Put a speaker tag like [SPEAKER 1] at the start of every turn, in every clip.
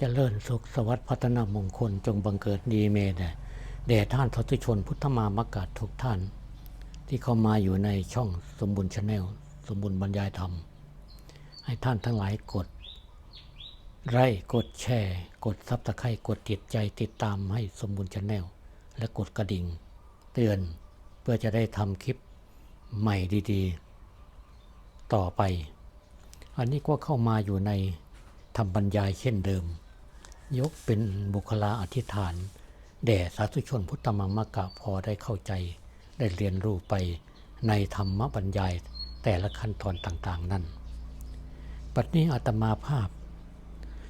[SPEAKER 1] จเจริญสุขสวัสดิ์พัฒนามงคลจงบังเกิดดีเมแด่แด่ท่านสาธุชนพุทธมามกาศทุกท่าน ที่เข้ามาอยู่ในช่องสมบุญชาแนลสมบุญบรรยายธรรม ให้ท่านทั้งหลายกด ไลค์กดแชร์ กดซับสไครต์กดติดใจติดตามให้สมบุญชาแนลและกดกระดิ่ง เตือนเพื่อจะได้ทำคลิปใหม่ดีๆ ต่อไป อันนี้ก็เข้ามาอยู่ในทำบรรยายเช่นเดิม ยกเป็นบุคลาอธิษฐาน แด่สาธุชนพุทธมังมะกะพอได้เข้าใจ ได้เรียนรู้ไปในธรรมบรรยายแต่ละขั้นตอนต่างๆนั้นปัจนี้อาตมาภาพ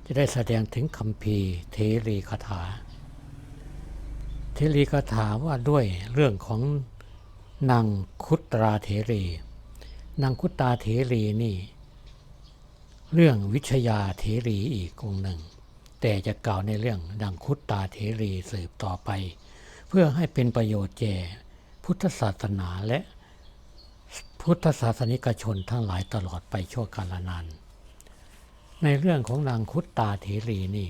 [SPEAKER 1] จะได้แสดงถึงคำพีเทรีคาถา เทรีคาถาว่าด้วยเรื่องของนางคุตราเทรี นางคุตราเทรีนี่ เรื่องวิชยาเทรีอีกองหนึ่ง แต่จะกล่าวในเรื่องดังคุตตาเทรีสืบต่อไป เพื่อให้เป็นประโยชน์แก่พุทธศาสนาและพุทธศาสนิกชนทั้งหลายตลอดไปชั่วกาลนาน ในเรื่องของนางคุตตาเทรีนี่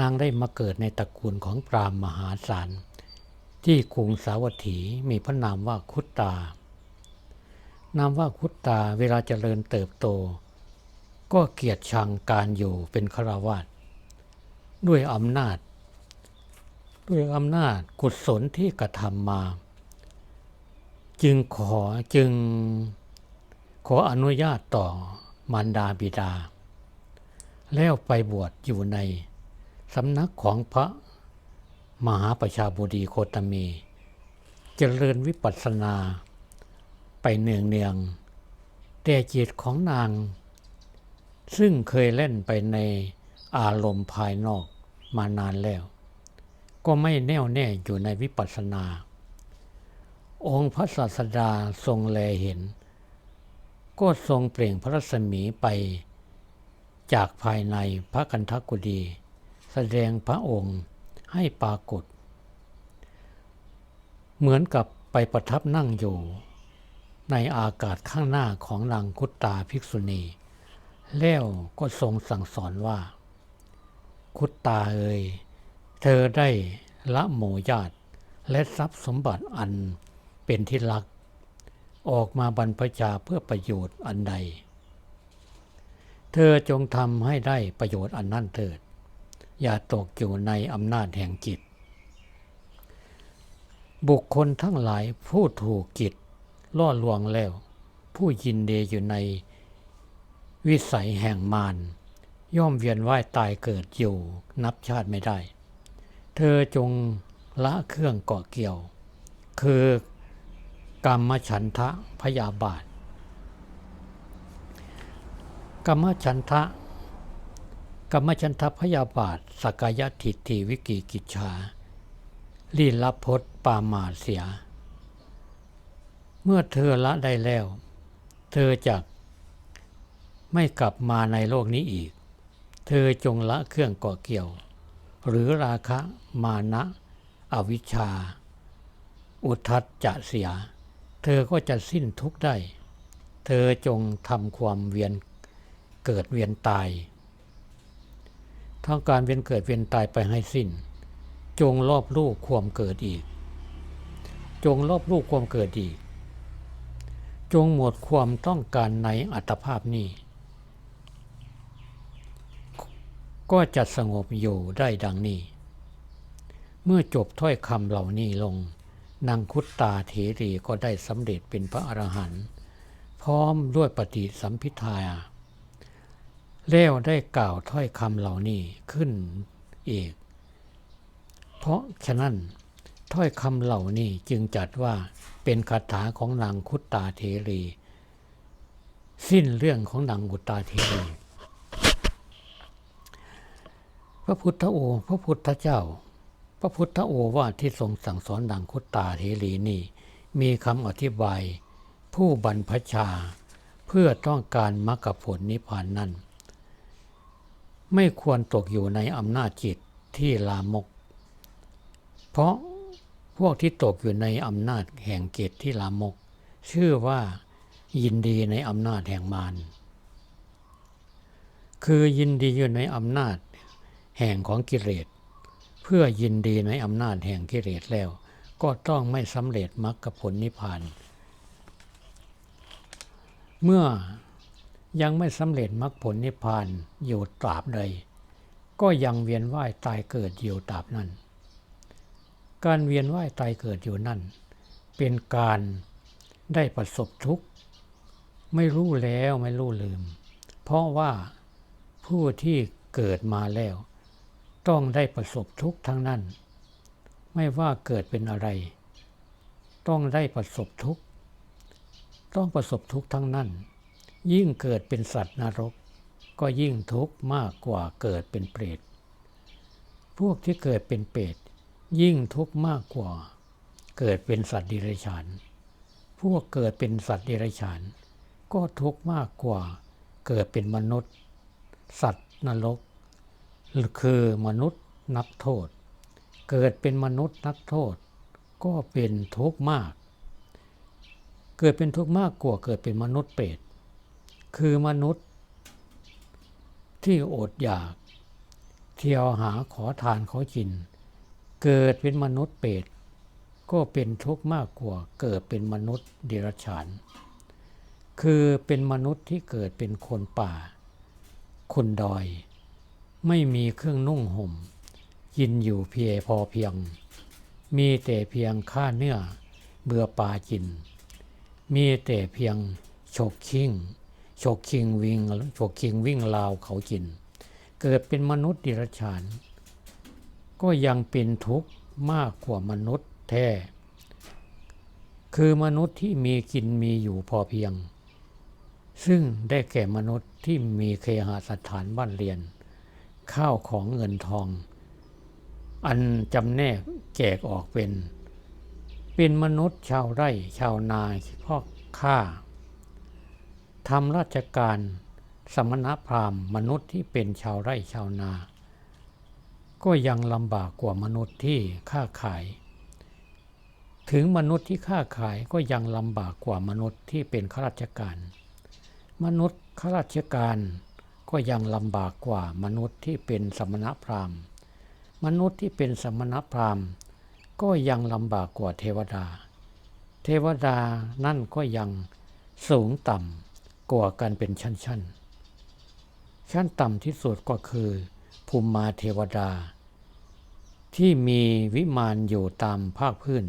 [SPEAKER 1] นางได้มาเกิดในตระกูลของปรามมหาศาลที่กรุงสาวัตถีมีพระนามว่าคุตตา นามว่าคุตตาเวลาเจริญเติบโต ก็เกียรติชังการอยู่เป็นฆราวาส ด้วยอำนาจ ด้วยอำนาจกุศลที่กระทำมา จึงขอจึงขออนุญาตต่อมารดาบิดา แล้วไปบวชอยู่ในสำนักของพระมหาประชาบุดีโคตมี เจริญวิปัสสนาไปเนืองเนืองแต่จิตของนาง ซึ่งเคยเล่นไปใน อารมณ์ภายนอกมานานแล้ว ก็ไม่แน่วแน่อยู่ในวิปัสสนา องค์พระศาสดาทรงแลเห็น ก็ทรงเปล่งพระรัศมีไปจากภายในพระกันทกุดี แสดงพระองค์ให้ปรากฏ เหมือนกับไปประทับนั่งอยู่ ในอากาศข้างหน้าของนางคุตตาภิกษุณี แล้วก็ทรงสั่งสอนว่า คุตตาเอ่ยเธอได้ละโมญาติ และทรัพย์สมบัติอันเป็นที่รัก ออกมาบรรพชาเพื่อประโยชน์อันใด เธอจงทำให้ได้ประโยชน์อันนั้นเถิด อย่าตกอยู่ในอำนาจแห่งจิต บุคคลทั้งหลายผู้ถูกจิตล่อลวงแล้ว ผู้ยินดีอยู่ในวิสัยแห่งมาร ย่อมเวียนว่ายตายเกิดอยู่นับชาติไม่ได้ เธอจงละเครื่องเกาะเกี่ยว คือกรรมฉันทะพยาบาท กรรมฉันทะกรรมฉันทะพยาบาทสกายทิฏฐิวิกิกิจชาลีลพจน์ปามาเสีย เมื่อเธอละได้แล้ว เธอจะไม่กลับมาในโลกนี้อีก เธอจงละเครื่องก่อเกี่ยว หรือราคะมานะ อวิชชา อุทัจจะเสีย เธอก็จะสิ้นทุกข์ได้ เธอจงทำความเวียนเกิดเวียนตายทั้งการเวียนเกิดเวียนตายไปให้สิ้น จงรอบลูกความเกิดอีก จงรอบลูกความเกิดอีก จงหมดความต้องการในอัตภาพนี้ ก็จะสงบอยู่ได้ดังนี้ เมื่อจบถ้อยคำเหล่านี้ลง นางคุตตาเถรีก็ได้สำเร็จเป็นพระอรหันต์พร้อมด้วยปฏิสัมพิทาแล้วได้กล่าวถ้อยคำเหล่านี้ขึ้นอีก เพราะฉะนั้นถ้อยคำเหล่านี้จึงจัดว่าเป็นคาถาของนางคุตตาเทรี สิ้นเรื่องของนางกุตตาเทรี พระพุทธโอพระพุทธเจ้า พระพุทธโอวาทที่ทรงสั่งสอนนางคุตตาเทรีนี่ มีคำอธิบาย ผู้บรรพชา เพื่อต้องการมรรคผลนิพพานนั้น ไม่ควรตกอยู่ในอำนาจจิตที่ลามก เพราะพวกที่ตกอยู่ในอำนาจแห่งจิตที่ลามก ชื่อว่ายินดีในอำนาจแห่งมารคือยินดีอยู่ในอำนาจ แห่งของกิเลส เพื่อยินดีในอำนาจแห่งกิเลสแล้ว ก็ต้องไม่สำเร็จมรรคผลนิพพาน เมื่อยังไม่สำเร็จมรรคผลนิพพานอยู่ตราบใด ก็ยังเวียนว่ายตายเกิดอยู่ตราบนั้น การเวียนว่ายตายเกิดอยู่นั่น เป็นการได้ประสบทุกข์ ไม่รู้แล้วไม่รู้ลืม เพราะว่าผู้ที่เกิดมาแล้ว ต้องได้ประสบทุกข์ทั้งนั้น ไม่ว่าเกิดเป็นอะไร ต้องได้ประสบทุกข์ ต้องประสบทุกข์ทั้งนั้น ยิ่งเกิดเป็นสัตว์นรก ก็ยิ่งทุกข์มากกว่าเกิดเป็นเปรต พวกที่เกิดเป็นเปรตยิ่งทุกข์มากกว่า เกิดเป็นสัตว์ดิเรกชัน พวกเกิดเป็นสัตว์ดิเรกชัน ก็ทุกข์มากกว่า เกิดเป็นมนุษย์ สัตว์นรก คือมนุษย์นักโทษ เกิดเป็นมนุษย์นักโทษ ก็เป็นทุกข์มาก เกิดเป็นทุกข์มากกว่าเกิดเป็นมนุษย์เปรตคือมนุษย์ ที่อดอยาก เที่ยวหาขอทานขอกิน เกิดเป็นมนุษย์เปรตก็เป็นทุกข์มากกว่าเกิดเป็นมนุษย์เดรัจฉาน คือเป็นมนุษย์ที่เกิดเป็นคนป่า คนดอย ไม่มีเครื่องนุ่งห่ม กินอยู่เพียงพอเพียง มีแต่เพียงข้าเนื้อเบื่อปลากิน มีแต่เพียงฉกคิงฉกคิงวิ่งฉกคิงวิ่งราวเขากิน เกิดเป็นมนุษย์ดิรัจฉาน ก็ยังเป็นทุกข์มากกว่ามนุษย์แท้ คือมนุษย์ที่มีกินมีอยู่พอเพียง ซึ่งได้แก่มนุษย์ที่มีเคหสถานบ้านเรียน ข้าวของเงินทอง อันจำแนกแจกออกเป็น เป็นมนุษย์ชาวไร่ชาวนาพ่อข้าทำราชการสมณพราหมณ์มนุษย์ที่เป็นชาวไร่ชาวนา ก็ยังลำบากกว่ามนุษย์ที่ค้าขาย ถึงมนุษย์ที่ค้าขายก็ยังลำบากกว่ามนุษย์ที่เป็นข้าราชการ มนุษย์ข้าราชการ ก็ยังลำบากกว่ามนุษย์ที่เป็นสมณพราหมณ์ มนุษย์ที่เป็นสมณพราหมณ์ ก็ยังลำบากกว่าเทวดา เทวดานั่นก็ยังสูงต่ำกว่ากันเป็นชั้นๆชั้นต่ำที่สุดก็คือภูมิมาเทวดา ที่มีวิมานอยู่ตามภาคพื้น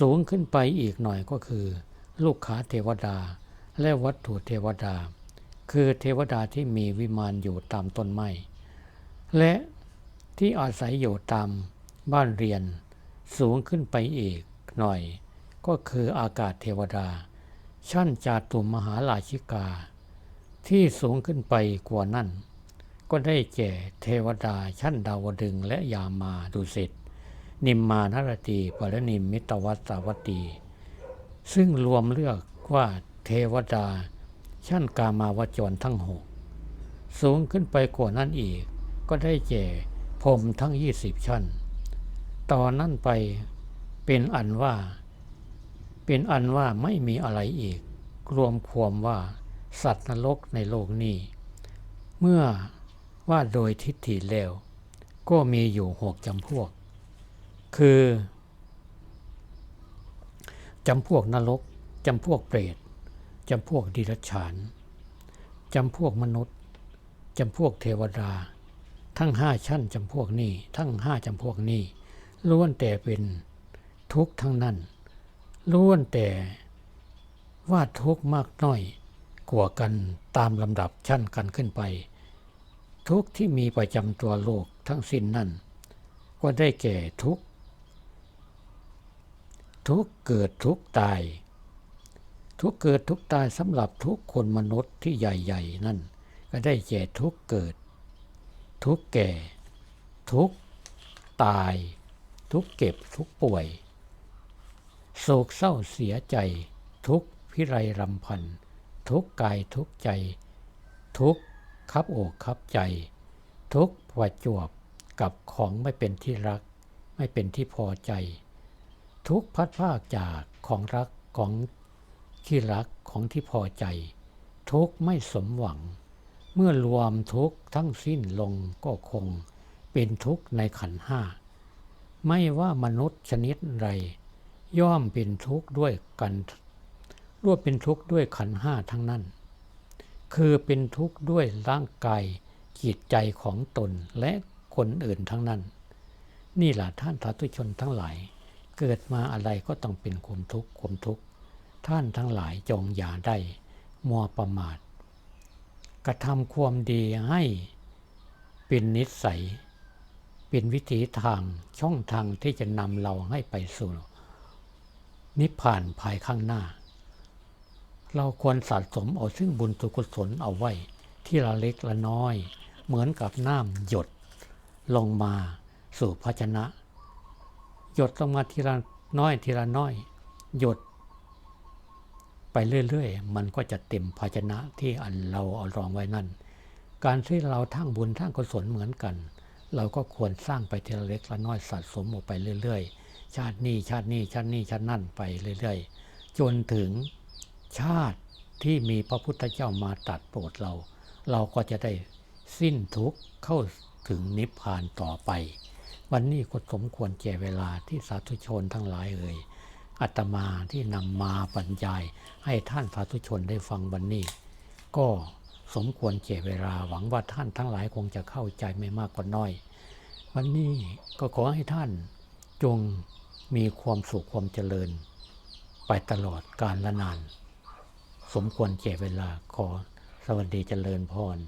[SPEAKER 1] สูงขึ้นไปอีกหน่อยก็คือ ลูกขาเทวดาและวัตถุเทวดา คือเทวดาที่มีวิมานอยู่ตามต้นไม้และที่อาศัยอยู่ตามบ้านเรียนสูงขึ้นไปอีกหน่อย ก็คืออากาศเทวดา ชั้นจาตุมมหาราชิกา ที่สูงขึ้นไปกว่านั้น ก็ได้แก่เทวดาชั้นดาวดึงและยามาดุสิตนิมมานารตีปรนิมมิตวัสสาวตตีซึ่งรวมเลือกว่าเทวดา ชั้นกามาวจรทั้งหกสูงขึ้นไปกว่านั้นอีก ก็ได้แก่พรมทั้งยี่สิบชั้น ต่อนนั้นไปเป็นอันว่า เป็นอันว่าไม่มีอะไรอีก รวมความว่าสัตว์นรกในโลกนี้ เมื่อว่าโดยทิฏฐิแล้ว ก็มีอยู่หกจำพวก คือจำพวกนรกจำพวกเปรต จำพวกดิรัจฉานจำพวกมนุษย์จำพวกเทวดา ทั้งห้าชั้นจำพวกนี้ ทั้งห้าจำพวกนี้ล้วนแต่เป็นทุกข์ทั้งนั้นล้วนแต่ว่าทุกข์มากน้อยกว่ากันตามลำดับชั้นกันขึ้นไป ทุกข์ที่มีประจำตัวโลกทั้งสิ้นนั่น ก็ได้แก่ทุกข์ทุกข์เกิดทุกข์ตาย ทุกเกิดทุกตายสำหรับทุกคนมนุษย์ที่ใหญ่ ๆ นั่น ก็ได้แก่ทุกเกิด ทุกแก่ ทุกตาย ทุกเก็บทุกป่วย โศกเศร้าเสียใจ ทุกพิไรรำพัน ทุกกายทุกใจ ทุกคับอกคับใจ ทุกประจวบกับของไม่เป็นที่รัก ไม่เป็นที่พอใจ ทุกพัดภาคจากของรักของ ที่รักของที่พอใจ ทุกไม่สมหวัง เมื่อรวมทุกทั้งสิ้นลงก็คงเป็นทุกในขันห้า ไม่ว่ามนุษย์ชนิดใดย่อมเป็นทุกข์ด้วยกันร่วมเป็นทุกข์ด้วยขันห้าทั้งนั้น คือเป็นทุกข์ด้วยร่างกายจิตใจของตนและคนอื่นทั้งนั้น นี่แหละท่านสาธุชนทั้งหลาย เกิดมาอะไรก็ต้องเป็นความทุกข์ความทุกข์ ท่านทั้งหลายจงอย่าได้มัวประมาท กระทำความดีให้เป็นนิสัย เป็นวิถีทางช่องทางที่จะนำเราให้ไปสู่ นิพพานภายข้างหน้า เราควรสะสมเอาซึ่งบุญสุกุศลเอาไว้ ที่ละเล็กละน้อย เหมือนกับน้ำหยด ลงมาสู่ภาชนะ หยดลงมาทีละน้อยทีละน้อย หยด ไปเรื่อยๆ มันก็จะเต็มภาชนะที่อันเราเอารองไว้นั่น การที่เราทั้งบุญทั้งกุศลเหมือนกัน เราก็ควรสร้างไปทีละเล็กละน้อยสะสมออกไปเรื่อยๆ ชาตินี้ชาตินี้ชาตินี้ชาตินั่นไปเรื่อยๆ จนถึงชาติที่มีพระพุทธเจ้ามาตัดโปรดเรา เราก็จะได้สิ้นทุกข์เข้าถึงนิพพานต่อไป วันนี้ก็สมควรแก่เวลาที่สาธุชนทั้งหลายเอ่ย อาตมาที่นำมาบรรยายให้ท่านสาธุชนได้ฟังวันนี้ ก็สมควรเจเวลาหวังว่าท่านทั้งหลายคงจะเข้าใจไม่มากก็น้อย วันนี้ก็ขอให้ท่านจงมีความสุขความเจริญ ไปตลอดกาลละนาน สมควรเจเวลาขอสวัสดีเจริญพร